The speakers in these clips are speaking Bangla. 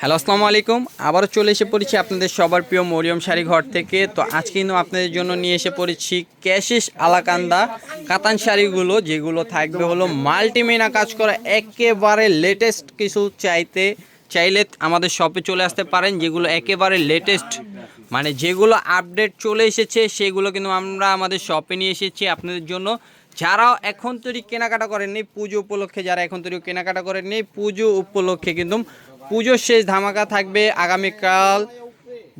হ্যালো, আসসালামু আলাইকুম। আবারও চলে এসে পড়েছি আপনাদের সবার প্রিয় মরিয়ম শাড়ি ঘর থেকে। তো আজকে কিন্তু আপনাদের জন্য নিয়ে এসে পড়েছি ক্যাশিস আলাকান্দা কাতান শাড়িগুলো, যেগুলো থাকবে হলো মাল্টিমিনা কাজ করা একেবারে লেটেস্ট কিছু চাইতে, চাইলে আমাদের শপে চলে আসতে পারেন, যেগুলো একেবারে লেটেস্ট মানে যেগুলো আপডেট চলে এসেছে, সেগুলো কিন্তু আমরা আমাদের শপে নিয়ে এসেছি আপনাদের জন্য। যারা এখন তৈরি কেনাকাটা করেননি, পুজো উপলক্ষে, যারা এখন তৈরি কেনাকাটা করেননি, পুজো উপলক্ষে কিন্তু পুজোর শেষ ধামাকা থাকবে আগামীকাল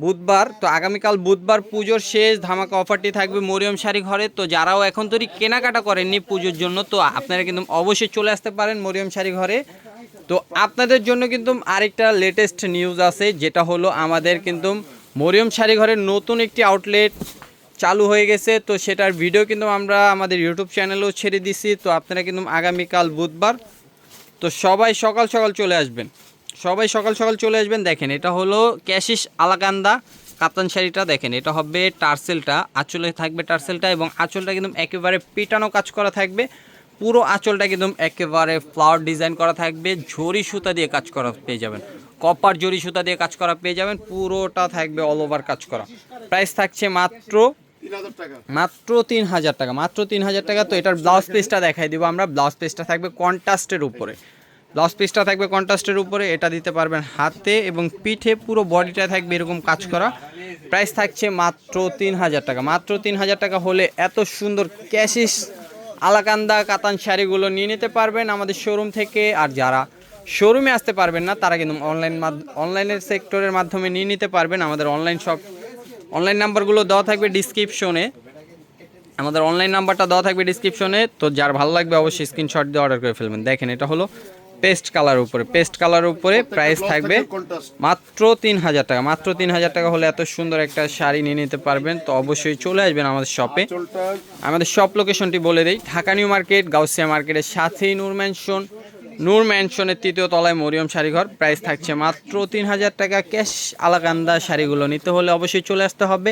বুধবার। তো আগামীকাল বুধবার পুজোর শেষ ধামাকা অফারটি থাকবে মরিয়ম শাড়ি ঘরে। তো যারাও এখন তৈরি কেনাকাটা করেননি পুজোর জন্য, তো আপনারা কিন্তু অবশ্যই চলে আসতে পারেন মরিয়ম শাড়ি ঘরে। তো আপনাদের জন্য কিন্তু আরেকটা লেটেস্ট নিউজ আছে, যেটা হলো আমাদের কিন্তু মরিয়ম শাড়ি ঘরের নতুন একটি আউটলেট চালু হয়ে গেছে। তো সেটার ভিডিও কিন্তু আমরা আমাদের ইউটিউব চ্যানেলেও ছেড়ে দিছি। তো আপনারা কিন্তু আগামীকাল বুধবার, তো সবাই সকাল সকাল চলে আসবেন। সবাই সকাল সকাল চলে আসবেন, দেখেন, এটা হলো ক্যাশিস আলাকান্দা কাতান শাড়িটা, দেখেন, এটা হবে টার্সেলটা, আঁচলে থাকবে টার্সেলটা এবং আঁচলটা কিন্তু একেবারে পিটানো কাজ করা থাকবে, পুরো আঁচলটা কিন্তু একেবারে ফ্লাওয়ার ডিজাইন করা থাকবে ঝরি সুতা দিয়ে কাজ করা পেয়ে যাবেন কপার জরি সুতা দিয়ে কাজ করা পেয়ে যাবেন, পুরোটা থাকবে অল ওভার কাজ করা প্রাইস থাকছে মাত্র মাত্র তিন হাজার টাকা, মাত্র তিন হাজার টাকা, তো এটার ব্লাউজ পিসটা দেখাই দিব আমরা ব্লাউজ পিসটা থাকবে কন্ট্রাস্টের উপরে ব্লাউজ পিসটা থাকবে কন্ট্রাস্টের উপরে, এটা দিতে পারবেন হাতে এবং পিঠে পুরো বডিটা থাকবে এরকম কাজ করা। প্রাইস থাকছে মাত্র তিন হাজার টাকা। মাত্র তিন হাজার টাকা হলে এত সুন্দর ক্যাশিস আলাকান্দা, কাতান শাড়িগুলো নিয়ে নিতে পারবেন আমাদের শোরুম থেকে। আর যারা শোরুমে আসতে পারবেন না, তারা কিন্তু অনলাইন অনলাইনের সেক্টরের মাধ্যমে নিয়ে নিতে পারবেন। আমাদের অনলাইন শপ অনলাইন নাম্বারগুলো দেওয়া থাকবে ডিসক্রিপশনে আমাদের অনলাইন নাম্বারটা দেওয়া থাকবে ডিসক্রিপশনে তো যার ভালো লাগবে অবশ্যই স্ক্রিনশট দিয়ে অর্ডার করে ফেলবেন। দেখেন, এটা হলো পেস্ট কালার উপরে, পেস্ট কালার উপরে প্রাইস থাকবে মাত্র তিন হাজার টাকা, মাত্র তিন হাজার টাকা হলে এত সুন্দর একটা শাড়ি নিয়ে নিতে পারবেন, তো অবশ্যই চলে আসবেন আমাদের শপে আমাদের শপ লোকেশনটি বলে দেই, ঢাকা নিউ মার্কেট, গাউসিয়া মার্কেটের সাথেই নূর ম্যানশন নূর ম্যানশনের তৃতীয় তলায় মরিয়ম শাড়িঘর প্রাইস থাকছে মাত্র তিন হাজার টাকা ক্যাশ আলাকান্দা শাড়িগুলো নিতে হলে অবশ্যই চলে আসতে হবে।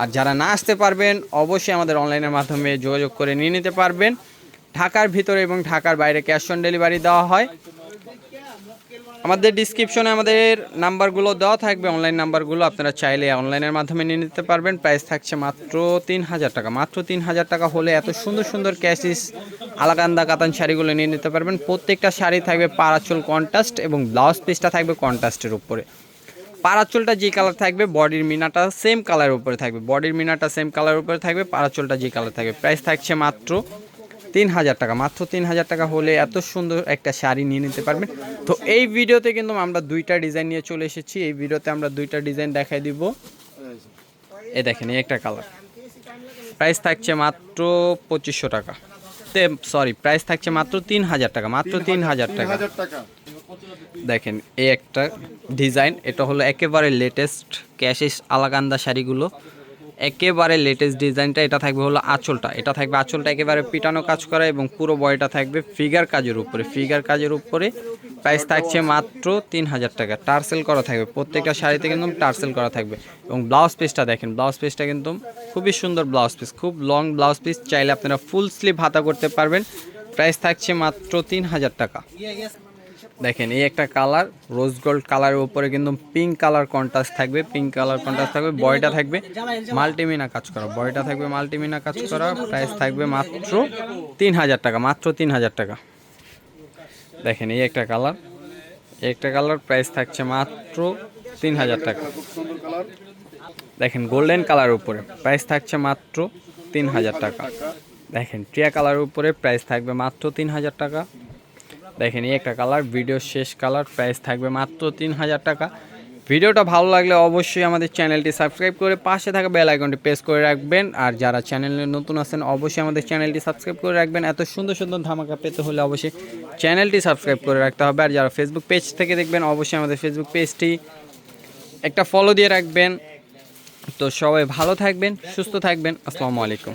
আর যারা না আসতে পারবেন, অবশ্যই আমাদের অনলাইনের মাধ্যমে যোগাযোগ করে নিয়ে নিতে পারবেন। ঢাকার ভিতরে এবং ঢাকার বাইরে ক্যাশ অন ডেলিভারি দেওয়া হয়। আমাদের ডিসক্রিপশনে আমাদের নাম্বারগুলো দেওয়া থাকবে অনলাইন নাম্বারগুলো আপনারা চাইলে অনলাইনের মাধ্যমে নিয়ে নিতে পারবেন। প্রাইস থাকছে মাত্র তিন হাজার টাকা। মাত্র তিন হাজার টাকা হলে এত সুন্দর সুন্দর ক্যাশিস আলাকান্দা কাতান শাড়িগুলো নিয়ে নিতে পারবেন। প্রত্যেকটা শাড়ি থাকবে পারাচুল কন্ট্রাস্ট এবং ব্লাউজ পিসটা থাকবে কন্ট্রাস্টের উপরে। পারাচুলটা যে কালার থাকবে বডির মিনাটা সেম কালারের উপরে থাকবে। বডির মিনাটা সেম কালারের উপরে থাকবে, পারাচুলটা যে কালার থাকবে। প্রাইস থাকছে মাত্র তিন হাজার টাকা। মাত্র তিন হাজার টাকা হলে এত সুন্দর একটা শাড়ি নিয়ে নিতে পারবেন। তো এই ভিডিওতে কিন্তু আমরা দুইটা ডিজাইন নিয়ে চলে এসেছি। এই ভিডিওতে আমরা দুইটা ডিজাইন দেখাই দিব। এ দেখেন এই একটা কালার। প্রাইস থাকছে মাত্র পঁচিশশো টাকা। সরি প্রাইস থাকছে মাত্র তিন হাজার টাকা। মাত্র তিন হাজার টাকা। দেখেন এই একটা ডিজাইন। এটা হলো একেবারে লেটেস্ট ক্যাশিস আলাকান্দা শাড়িগুলো। একেবারে লেটেস্ট ডিজাইনটা এটা থাকবে হলো আঁচলটা। এটা থাকবে আঁচলটা একেবারে পিটানো কাজ করা এবং পুরো বয়টা থাকবে ফিগার কাজের উপরে। ফিগার কাজের উপরে প্রাইস থাকছে মাত্র তিন হাজার টাকা টার্সেল করা থাকবে। প্রত্যেকটা শাড়িতে কিন্তু টার্সেল করা থাকবে। এবং ব্লাউজ পিসটা দেখেন ব্লাউজ পিসটা কিন্তু খুবই সুন্দর ব্লাউজ পিস খুব লং ব্লাউজ পিস চাইলে আপনারা ফুল স্লিভ হাতা করতে পারবেন। প্রাইস থাকছে মাত্র তিন হাজার টাকা। দেখেন, এই একটা কালার রোজ গোল্ড কালারের উপরে কিন্তু পিঙ্ক কালার কন্ট্রাস্ট থাকবে পিঙ্ক কালার কন্ট্রাস্ট থাকবে বয়টা থাকবে মাল্টিমিনা কাজ করা বয়টা থাকবে মাল্টিমিনা কাজ করা প্রাইস থাকবে মাত্র তিন হাজার টাকা, মাত্র তিন হাজার টাকা। দেখেন, এই একটা কালার একটা কালার প্রাইস থাকছে মাত্র তিন হাজার টাকা। দেখেন গোল্ডেন কালার উপরে প্রাইস থাকছে মাত্র তিন হাজার টাকা। দেখেন, টিয়া কালার উপরে প্রাইস থাকবে মাত্র তিন হাজার টাকা। দেখেন এই একটা কালার ভিডিও শেষ কালার প্রাইস থাকবে মাত্র তিন হাজার টাকা ভিডিওটা ভালো লাগলে অবশ্যই আমাদের চ্যানেলটি সাবস্ক্রাইব করে পাশে থাকা বেল আইকনটি প্রেস করে রাখবেন। আর যারা চ্যানেলে নতুন আছেন, অবশ্যই আমাদের চ্যানেলটি সাবস্ক্রাইব করে রাখবেন। এত সুন্দর সুন্দর ধামাকা পেতে হলে অবশ্যই চ্যানেলটি সাবস্ক্রাইব করে রাখতে হবে। আর যারা ফেসবুক পেজ থেকে দেখবেন, অবশ্যই আমাদের ফেসবুক পেজটি একটা ফলো দিয়ে রাখবেন। তো সবাই ভালো থাকবেন, সুস্থ থাকবেন। আসসালামু আলাইকুম।